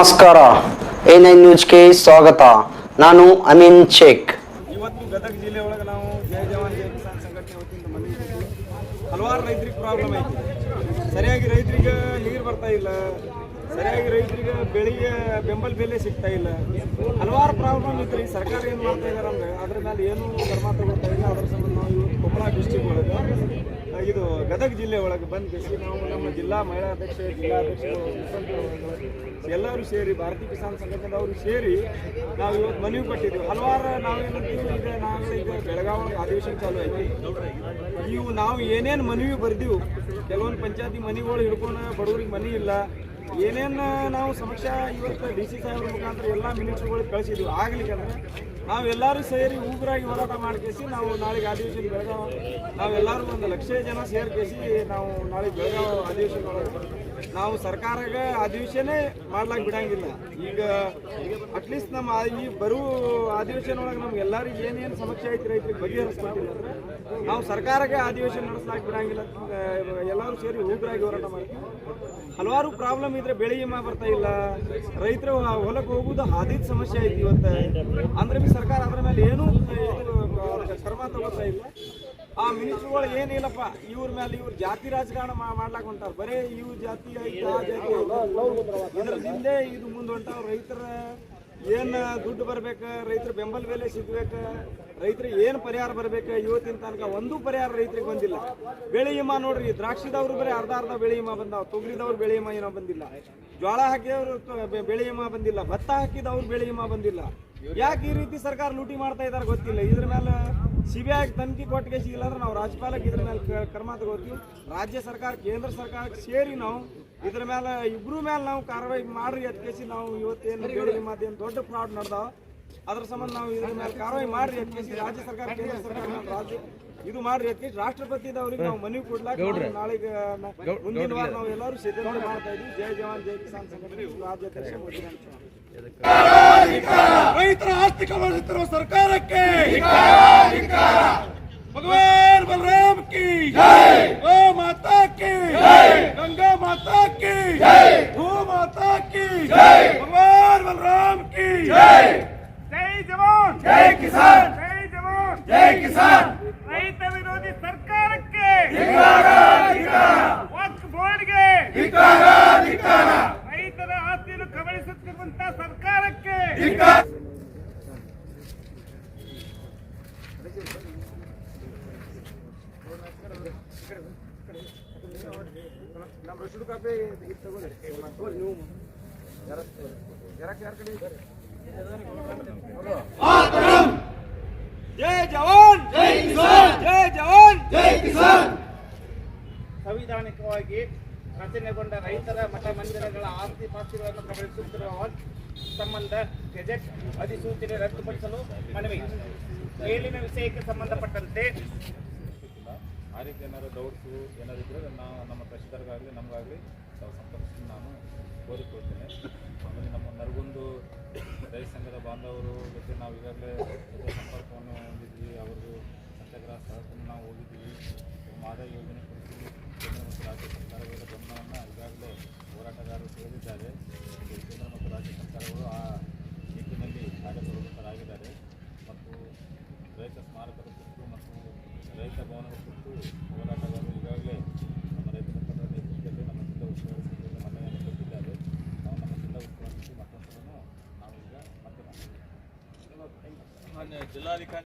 ನಮಸ್ಕಾರ. A nine ನ್ಯೂಸ್ಗೆ ಸ್ವಾಗತ. ನಾನು ಅಮೀನ್ ಶೇಖ್. ಇವತ್ತು ಗದಗ ಜಿಲ್ಲೆ ಒಳಗೆ ನಾವು ಜಯ ಜವಾನ್ ಜಯ ಕಿಸಾನ್ ಸಂಘಟನೆ ವತಿಯಿಂದ ಮನೆಯಲ್ಲಿ ಹಲವಾರು ರೈತರಿಗೆ ಪ್ರಾಬ್ಲಮ್ ಐತಿ ಸರಿಯಾಗಿ ರೈತರಿಗೆ ನೀರು ಬರ್ತಾ ಇಲ್ಲ. ಸರಿಯಾಗಿ ರೈತರಿಗೆ ಬೆಳಿಗ್ಗೆ ಬೆಂಬಲ ಬೆಲೆ ಸಿಗ್ತಾ ಇಲ್ಲ. ಹಲವಾರು ಪ್ರಾಬ್ಲಮ್ ಐತ್ರಿ ಸರ್ಕಾರ ಏನು ಮಾಡ್ತಾ ಇದ್ದಾರೆ ಅಂದ್ರೆ, ಅದ್ರ ಮೇಲೆ ಏನು ಕ್ರಮ ತಗೋತಾ ಇಲ್ಲ. ಅದ್ರ ಸಂಬಂಧ ನಾವು ಇವತ್ತು ಕೊಪ್ಪಳ ಡಿಸ್ಟಿಕ್ ಒಳಗೆ ಇದು ಗದಗ ಜಿಲ್ಲೆ ಒಳಗೆ ಬಂದು ನಾವು ನಮ್ಮ ಜಿಲ್ಲಾ ಮಹಿಳಾ ಅಧ್ಯಕ್ಷ ಜಿಲ್ಲಾಧ್ಯಕ್ಷರು ಎಲ್ಲರೂ ಸೇರಿ, ಭಾರತೀಯ ಕಿಸಾನ್ ಸಂಘಟನೆದವರು ಸೇರಿ ನಾವು ಇವತ್ತು ಮನವಿ ಕೊಟ್ಟಿದ್ದೀವಿ. ಹಲವಾರು ನಾವೇನಂತೀವಿ ಈಗ ನಾವು ಈಗ ಬೆಳಗಾವಿ ಅಧಿವೇಶನ ಚಾಲೂ ಐತಿ ಇವು ನಾವು ಏನೇನು ಮನವಿ ಬರೆದಿವು, ಕೆಲವೊಂದು ಪಂಚಾಯತಿ ಮನೆಗಳು ಹಿಡ್ಕೊಂಡು ಬಡವರಿಗೆ ಮನೆ ಇಲ್ಲ, ಏನೇನು ನಾವು ಸಮಸ್ಯೆ ಇವತ್ತು ಡಿ ಸಿ ಸಾಹೇಬ್ರ ಮುಖಾಂತರ ಎಲ್ಲ ಮಿನಿಸ್ಟ್ರುಗಳಿಗೆ ಕಳಿಸಿದ್ವಿ ಆಗ್ಲಿಕ್ಕೆ ನಾವೆಲ್ಲರೂ ಸೇರಿ ಉಗ್ರಾಗಿ ಹೋರಾಟ ಮಾಡ್ಕೇಸಿ ನಾವು ನಾಳೆಗೆ ಅಧಿವೇಶನ ಬೆಳಗಾವಿ ನಾವೆಲ್ಲರೂ ಒಂದು ಲಕ್ಷ ಜನ ಸೇರ್ಕೇಸಿ ನಾವು ನಾಳೆ ಬೆಳಗಾವಿ ಅಧಿವೇಶನ ಒಳಗೆ ನಾವು ಸರ್ಕಾರಗ ಅಧಿವೇಶನ ಮಾಡ್ಲಾಕ್ ಬಿಡಂಗಿಲ್ಲ. ಈಗ ಅಟ್ಲೀಸ್ಟ್ ನಮ್ಮ ಈ ಬರುವ ಅಧಿವೇಶನ ಒಳಗೆ ನಮ್ಗೆ ಎಲ್ಲರಿಗೂ ಏನೇನು ಸಮಸ್ಯೆ ಐತಿ ರೈತರಿಗೆ ಬಗೆಹರಿಸ್ಕೊಟ್ಟಿಲ್ಲ ಅಂದ್ರೆ ನಾವು ಸರ್ಕಾರಕ್ಕೆ ಅಧಿವೇಶನ ನಡೆಸ್ಲಾಕ್ ಬಿಡಂಗಿಲ್ಲ. ಎಲ್ಲರೂ ಸೇರಿ ಹೋಗ್ರಾಗಿ ಹೋರಾಟ ಮಾಡ್ತೀವಿ. ಹಲವಾರು ಪ್ರಾಬ್ಲಮ್ ಇದ್ರೆ ಬೆಳೆ ಹಿಮ ಬರ್ತಾ ಇಲ್ಲ. ರೈತರು ಹೊಲಕ್ಕೆ ಹೋಗುವುದು ಹಾದಿದ ಸಮಸ್ಯೆ ಐತಿ ಇವತ್ತು. ಅಂದ್ರೆ ಬಿ ಸರ್ಕಾರ ಅದ್ರ ಮೇಲೆ ಏನೂ ಕ್ರಮ ತಗೋತಾ ಇಲ್ಲ. ಆ ಮಿನಿಸ್ಟ್ರುಗಳು ಏನಿಲ್ಲಪ್ಪ, ಇವ್ರ ಮೇಲೆ ಇವ್ರ ಜಾತಿ ರಾಜಕಾರಣ ಮಾಡ್ಲಾಕ್ ಹೊಂಟಾರ ಬರೀ ಇವ್ ಜಾತಿ ಆ ಜಾತಿ ಇದು ಮುಂದೆ ಹೊಂಟಾವ ರೈತರ ಏನ್ ದುಡ್ಡು ಬರ್ಬೇಕು, ರೈತರ ಬೆಂಬಲ ಬೆಲೆ ಸಿಗ್ಬೇಕು ರೈತರಿಗೆ ಏನು ಪರಿಹಾರ ಬರ್ಬೇಕು ಇವತ್ತಿನ ತನಕ ಒಂದು ಪರಿಹಾರ ರೈತರಿಗೆ ಬಂದಿಲ್ಲ. ಬೆಳೆ ವಿಮಾ ನೋಡ್ರಿ, ದ್ರಾಕ್ಷಿದವ್ರು ಬರೀ ಅರ್ಧ ಅರ್ಧ ಬೆಳೆ ವಿಮಾ ಬಂದಾವ. ತೊಗಲಿದವ್ರು ಬೆಳೆ ಹಿಮ ಏನೋ ಬಂದಿಲ್ಲ. ಜ್ವಾಳ ಹಾಕಿದವ್ರು ಬೆಳೆ ವಿಮಾ ಬಂದಿಲ್ಲ. ಭತ್ತ ಹಾಕಿದವ್ರು ಬೆಳೆ ವಿಮಾ ಬಂದಿಲ್ಲ. ಯಾಕೆ ಈ ರೀತಿ ಸರ್ಕಾರ ಲೂಟಿ ಮಾಡ್ತಾ ಇದಾರೆ ಗೊತ್ತಿಲ್ಲ. ಇದ್ರ ಮೇಲೆ ಸಿಬಿಐ ತನಿಖೆ ಕೊಟ್ಟಿಗೆ ಸಿಗಿಲ್ಲ ಅಂದ್ರೆ ನಾವು ರಾಜ್ಯಪಾಲಕ್ಕೆ ಇದ್ರ ಮೇಲೆ ಕ್ರಮ ತಗೋತೀವಿ. ರಾಜ್ಯ ಸರ್ಕಾರ ಕೇಂದ್ರ ಸರ್ಕಾರಕ್ಕೆ ಸೇರಿ ನಾವು ಇದ್ರ ಮೇಲೆ ಇಬ್ರು ಮೇಲೆ ನಾವು ಕಾರ್ಯವಾಹಿ ಮಾಡ್ರಿ ಅದಕ್ಕೆ ನಾವು ಇವತ್ತೇನು ಬೆಳೆ ಮಾತೇನು ದೊಡ್ಡ ಫ್ರಾಡ್ ನಡೆದಾವ. ಅದ್ರ ಸಂಬಂಧ ನಾವು ಇದ್ರ ಮೇಲೆ ಕಾರ್ಯವಾಹಿ ಮಾಡ್ರಿ ಅದಕ್ಕೆ ರಾಜ್ಯ ಸರ್ಕಾರ ಕೇಂದ್ರ ಸರ್ಕಾರ ರಾಜ್ಯ ಇದು ಮಾಡ್ರಿ ಅದಕ್ಕೆ ರಾಷ್ಟ್ರಪತಿದವ್ರಿಗೆ ನಾವು ಮನವಿ ಕೊಡ್ಲಾಕ ನಾಳೆಗೆ ಮುಂದಿನ ವಾರ ನಾವು ಎಲ್ಲರೂ ಸಿದ್ಧತೆ ಮಾಡ್ತಾ ಇದ್ವಿ. ಜೈ ಜವಾನ್ ಜೈ ಕಿಸಾನ್ ಸಂಘಟನೆ. ರಾಜ್ಯಾಧ್ಯಕ್ಷ ಮೋದಿ. ರೈತರ ಆಸ್ತಿ ಕಬಳಿಸುತ್ತಿರುವ ಸರ್ಕಾರಕ್ಕೆ ಭಗವಾನ್ ಬಲರಾಮ್ ಕಿ ಗೋ ಮಾತಾ ಕಿ ಗಂಗಾ ಮಾತಾ ಕಿ ಭೂ ಮಾತಾ ಸರ್ಕಾರಕ್ಕೆ ನಮ್ಮ ರಶೀದ್ ಕಾಪಿ ಇದು ತಗೊಳ್ಳಿ ತಗೊಳ್ಳಿ ನೀವು ಜರಕ್ಕೆ ಯಾರ ಕಡೆ ಇದ್ದಾರೆ? ಜೈ ಜವಾನ್ ಜೈ ಕಿಸಾನ್ ಜೈ ಜವಾನ್ ಜೈ ಕಿಸಾನ್ ಸಂವಿಧಾನಿಕವಾಗಿ ರಚನೆಗೊಂಡ ರೈತರ ಮಠ ಮಂದಿರಗಳ ಆಸ್ತಿ ಪಾಸ್ತಿಗಳನ್ನು ಪ್ರಕಟಿಸುತ್ತಿರುವ ಸಂಬಂಧ ಗೆಜೆಟ್ ಅಧಿಸೂಚನೆ ರದ್ದುಪಡಿಸಲು ಮನವಿ. ಮೇಲಿನ ವಿಷಯಕ್ಕೆ ಸಂಬಂಧಪಟ್ಟಂತೆ ಆ ರೀತಿ ಏನಾದರೂ ಡೌಟ್ಸು ಏನಾದ್ರು ಇದ್ದರೆ ನಾವು ನಮ್ಮ ತಹಶೀಲ್ದಾರ್ಗಾಗಲಿ, ನಮಗಾಗಲಿ ತಾವು ಸಂಪರ್ಕಿಸಿ ನಾನು ಕೋರಿಕೊಳ್ತೇನೆ. ಆಮೇಲೆ ನಮ್ಮ ನರಗುಂದು ರೈತ ಸಂಘದ ಬಾಂಧವರು ಜೊತೆ ನಾವು ಈಗಾಗಲೇ ಸಂಪರ್ಕವನ್ನು ಹೊಂದಿದ್ವಿ. ಅವ್ರದ್ದು ಸತ್ಯಾಗ್ರಹ ಸ್ಥಳಕ್ಕೂ ನಾವು ಹೋಗಿದ್ದೀವಿ ಮಾದರಿ ಯೋಜನೆ ಮತ್ತು ರಾಜ್ಯ ಸರ್ಕಾರಗಳ ಗಮನವನ್ನು ಈಗಾಗಲೇ ಹೋರಾಟಗಾರರು ತಿಳಿದಿದ್ದಾರೆ ಕೇಂದ್ರ ಮತ್ತು ರಾಜ್ಯ ಸರ್ಕಾರಗಳು ಆ ನಿಟ್ಟಿನಲ್ಲಿ ಕಾರ್ಯಪ್ರವೃತ್ತರಾಗಿದ್ದಾರೆ ಮತ್ತು ರೈತ ಸ್ಮಾರಕದ ಕುರಿತು ಮತ್ತು ರೈತ ಭವನದ ಕುರಿತು ಹೋರಾಟಗಾರರು ಈಗಾಗಲೇ ನಮ್ಮ ರೈತ ಮುಖಂಡರ ನಮ್ಮ ಜಿಲ್ಲಾ ಉಸ್ತುವಾರಿ ಸಮಿತಿಯಲ್ಲಿ ಮನವಿಯನ್ನು ಕೊಟ್ಟಿದ್ದಾರೆ ನಾವು ನಮ್ಮ ಜಿಲ್ಲಾ ಉಸ್ತುವಾರಿ ಸಮಿತಿ ಮತ್ತೊಂದನ್ನು ನಾವು ಈಗ ಮತ್ತೆ ಮಾಡ್ತೀವಿ.